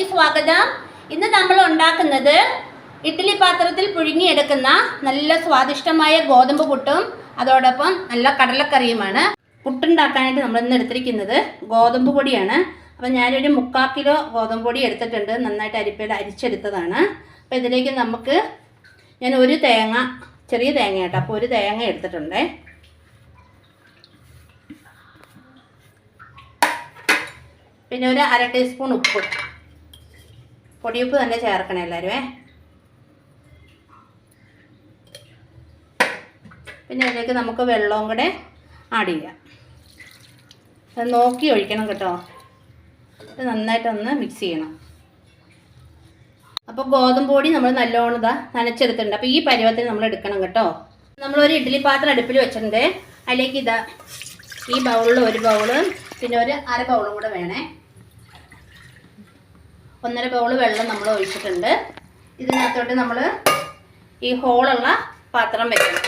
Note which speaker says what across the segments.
Speaker 1: വീഡിയോയിലേക്ക് സ്വാഗതം. ഇന്ന് നമ്മൾ ഉണ്ടാക്കുന്നത് ഇഡ്ഡലി പാത്രത്തിൽ പുഴുങ്ങിയെടുക്കുന്ന നല്ല സ്വാദിഷ്ടമായ ഗോതമ്പ് പുട്ടും അതോടൊപ്പം നല്ല കടലക്കറിയുമാണ്. പുട്ടുണ്ടാക്കാനായിട്ട് നമ്മൾ ഇന്ന് എടുത്തിരിക്കുന്നത് ഗോതമ്പ് പൊടിയാണ്. അപ്പം ഞാനൊരു മുക്കാൽ കിലോ ഗോതമ്പ് പൊടി എടുത്തിട്ടുണ്ട്. നന്നായിട്ട് അരിപ്പയിൽ അരിച്ചെടുത്തതാണ്. അപ്പോൾ ഇതിലേക്ക് നമുക്ക് ഞാൻ ഒരു തേങ്ങ ചെറിയ തേങ്ങ കേട്ടോ. അപ്പോൾ ഒരു തേങ്ങ എടുത്തിട്ടുണ്ടേ. പിന്നെ ഒരു അര ടീസ്പൂൺ ഉപ്പ്. പൊടിയുപ്പ് തന്നെ ചേർക്കണേ എല്ലാവരുമേ പിന്നെ അതിലേക്ക് നമുക്ക് വെള്ളവും കൂടെ ആഡ് ചെയ്യാം. അത് നോക്കി ഒഴിക്കണം കേട്ടോ. ഇത് നന്നായിട്ടൊന്ന് മിക്സ് ചെയ്യണം. അപ്പോൾ ഗോതമ്പ് പൊടി നമ്മൾ നല്ലോണം ഇതാ നനച്ചെടുത്തിട്ടുണ്ട്. അപ്പോൾ ഈ പരുവത്തിന് നമ്മൾ എടുക്കണം കേട്ടോ. നമ്മളൊരു ഇഡ്ഡലി പാത്രം അടുപ്പിൽ വെച്ചിട്ടുണ്ട്. അതിലേക്ക് ഇതാ ഈ ബൗളിൽ ഒരു ബൗൾ പിന്നെ ഒരു അര ബൗളും കൂടെ വേണേ. ഒന്നര ബൗൾ വെള്ളം നമ്മൾ ഒഴിച്ചിട്ടുണ്ട്. ഇതിനകത്തോട്ട് നമ്മൾ ഈ ഹോളുള്ള പാത്രം വെക്കണം.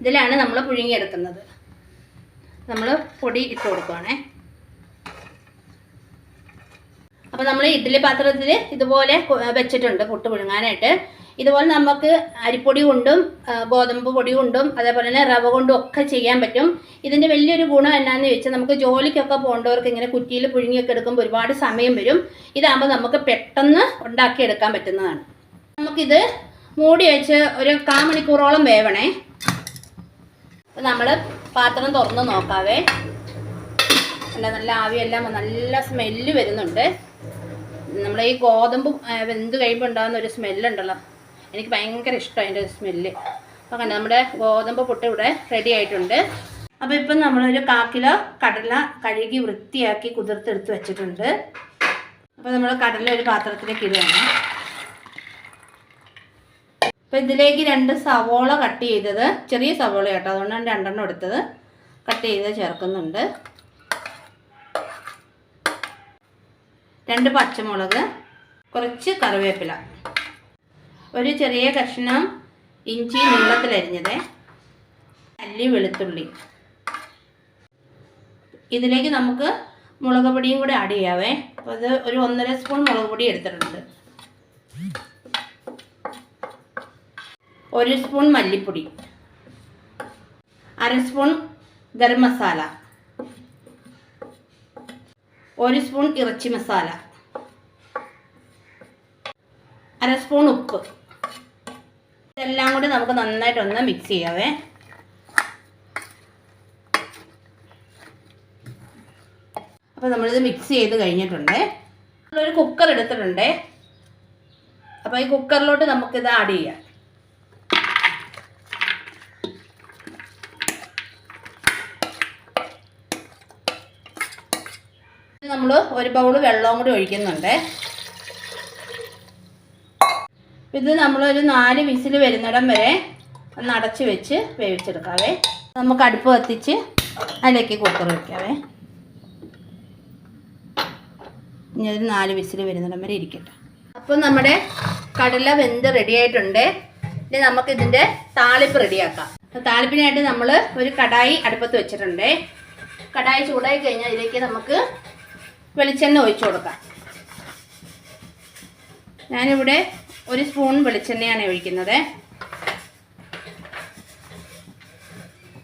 Speaker 1: ഇതിലാണ് നമ്മൾ പുഴുങ്ങിയെടുക്കുന്നത്. നമ്മൾ പൊടി ഇട്ട് കൊടുക്കുവാണേ. അപ്പോൾ നമ്മൾ ഇഡ്ഡലി പാത്രത്തിൽ ഇതുപോലെ വെച്ചിട്ടുണ്ട് പുട്ട് പുഴുങ്ങാനായിട്ട്. ഇതുപോലെ നമുക്ക് അരിപ്പൊടി കൊണ്ടും ഗോതമ്പ് പൊടി കൊണ്ടും അതേപോലെ തന്നെ റവ കൊണ്ടും ഒക്കെ ചെയ്യാൻ പറ്റും. ഇതിന്റെ വലിയൊരു ഗുണം എന്നാന്ന് വെച്ചാൽ നമുക്ക് ജോലിക്കൊക്കെ പോകേണ്ടവർക്ക് ഇങ്ങനെ കുറ്റിയിൽ പുഴുങ്ങിയൊക്കെ എടുക്കുമ്പോൾ ഒരുപാട് സമയം വരും. ഇതാകുമ്പോൾ നമുക്ക് പെട്ടെന്ന് ഉണ്ടാക്കിയെടുക്കാൻ പറ്റുന്നതാണ്. നമുക്കിത് മൂടി വെച്ച് ഒരു കാ മണിക്കൂറോളം വേവണേ. അപ്പം നമ്മൾ പാത്രം തുറന്ന് നോക്കാവേ. നല്ല നല്ല ആവിയെല്ലാം നല്ല സ്മെല്ല് വരുന്നുണ്ട്. നമ്മൾ ഈ ഗോതമ്പ് വെന്ത് കഴിയുമ്പോൾ ഉണ്ടാകുന്ന ഒരു സ്മെല്ലുണ്ടല്ലോ എനിക്ക് ഭയങ്കര ഇഷ്ടം അതിന്റെ സ്മെല്ല്. അപ്പോൾ കണ്ടോ നമ്മുടെ ഗോതമ്പ് പുട്ട് ഇവിടെ റെഡി ആയിട്ടുണ്ട്. അപ്പോൾ ഇപ്പം നമ്മളൊരു കാ കടല കഴുകി വൃത്തിയാക്കി കുതിർത്തെടുത്ത് വെച്ചിട്ടുണ്ട്. അപ്പോൾ നമ്മൾ കടല ഒരു പാത്രത്തിലേക്ക് ഇടുകയാണ്. അപ്പോൾ ഇതിലേക്ക് രണ്ട് സവോള കട്ട് ചെയ്തത് ചെറിയ സവോള കേട്ടോ അതുകൊണ്ടാണ് രണ്ടെണ്ണം എടുത്തത്. കട്ട് ചെയ്ത് ചേർക്കുന്നുണ്ട്. രണ്ട് പച്ചമുളക് കുറച്ച് കറിവേപ്പില. ഒരു ചെറിയ കഷ്ണം ഇഞ്ചി നീളത്തിലരിഞ്ഞത് അല്ലി വെളുത്തുള്ളി. ഇതിലേക്ക് നമുക്ക് മുളക് പൊടിയും കൂടെ ആഡ് ചെയ്യാവേ. അപ്പോൾ അത് ഒരു ഒന്നര സ്പൂൺ മുളക് പൊടി എടുത്തിട്ടുണ്ട്. ഒരു സ്പൂൺ മല്ലിപ്പൊടി. അര സ്പൂൺ ഗരം മസാല. ഒരു സ്പൂൺ ഇറച്ചി മസാല. അര സ്പൂൺ ഉപ്പ്. നമുക്ക് നന്നായിട്ടൊന്ന് മിക്സ് ചെയ്യാവേ. അപ്പോൾ നമ്മളിത് മിക്സ് ചെയ്ത് കഴിഞ്ഞിട്ടുണ്ട്. നമ്മളൊരു കുക്കർ എടുത്തിട്ടുണ്ട്. അപ്പോൾ ഈ കുക്കറിലോട്ട് നമുക്കിത് ആഡ് ചെയ്യാം. നമ്മൾ ഒരു ബൗൾ വെള്ളവും കൂടി ഒഴിക്കുന്നുണ്ട്. ഇത് നമ്മളൊരു നാല് വിസിൽ വരുന്നിടം വരെ ഒന്ന് അടച്ച് വെച്ച് വേവിച്ചെടുക്കാവേ. നമുക്ക് അടുപ്പ് കത്തിച്ച് അതിലേക്ക് കുക്കർ വയ്ക്കാവേ ഇനി ഒരു നാല് വിസിൽ വരുന്നിടം വരെ ഇരിക്കട്ടെ. അപ്പോൾ നമ്മുടെ കടല വെന്ത് റെഡിയായിട്ടുണ്ട് ഇനി നമുക്ക് ഇതിന്റെ താളിപ്പ് റെഡിയാക്കാം താളിപ്പിനായിട്ട് നമ്മൾ ഒരു കടായി അടുപ്പത്ത് വെച്ചിട്ടുണ്ട്. കടായി ചൂടായി കഴിഞ്ഞാൽ ഇതിലേക്ക് നമുക്ക് വെളിച്ചെണ്ണ ഒഴിച്ചു കൊടുക്കാം. ഞാനിവിടെ ഒരു സ്പൂൺ വെളിച്ചെണ്ണയാണ് ഒഴിക്കുന്നത്.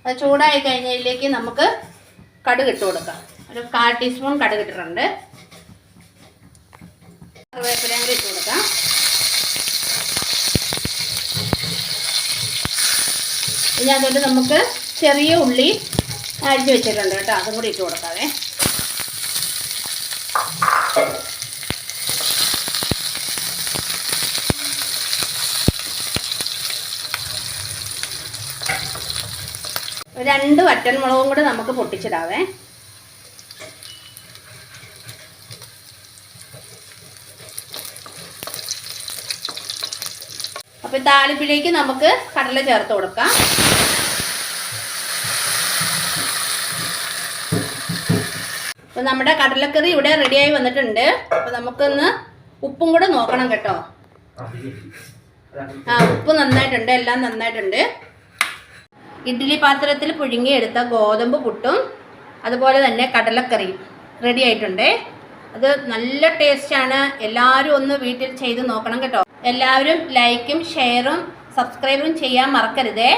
Speaker 1: അത് ചൂടായി കഴിഞ്ഞതിലേക്ക് നമുക്ക് കടുക് ഇട്ട് കൊടുക്കാം. ഒരു കാൽ ടീസ്പൂൺ കടുക് ഇട്ടിട്ടുണ്ട്. കറിവേപ്പിലയും കൂടി ഇട്ട് കൊടുക്കാം. ഇനി അതുകൊണ്ട് നമുക്ക് ചെറിയ ഉള്ളി അരിഞ്ഞു വെച്ചിട്ടുണ്ട് കേട്ടോ. അതും കൂടി ഇട്ട് കൊടുക്കാവേ. രണ്ട് വറ്റൻമുളകും കൂടെ നമുക്ക് പൊട്ടിച്ചിടാവേ. അപ്പൊ താളിപ്പിലേക്ക് നമുക്ക് കടല ചേർത്ത് കൊടുക്കാം. അപ്പൊ നമ്മുടെ കടലക്കറി ഇവിടെ റെഡിയായി വന്നിട്ടുണ്ട്. അപ്പൊ നമുക്കൊന്ന് ഉപ്പും കൂടെ നോക്കണം കേട്ടോ. ആ ഉപ്പ് നന്നായിട്ടുണ്ട് എല്ലാം നന്നായിട്ടുണ്ട്. ഇഡ്ഡലി പാത്രത്തിൽ പുഴുങ്ങിയെടുത്ത ഗോതമ്പ് പുട്ടും അതുപോലെ തന്നെ കടലക്കറിയും റെഡി ആയിട്ടുണ്ട്. അത് നല്ല ടേസ്റ്റാണ് എല്ലാവരും ഒന്ന് വീട്ടിൽ ചെയ്ത് നോക്കണം കേട്ടോ. എല്ലാവരും ലൈക്കും ഷെയറും സബ്സ്ക്രൈബും ചെയ്യാൻ മറക്കരുതേ.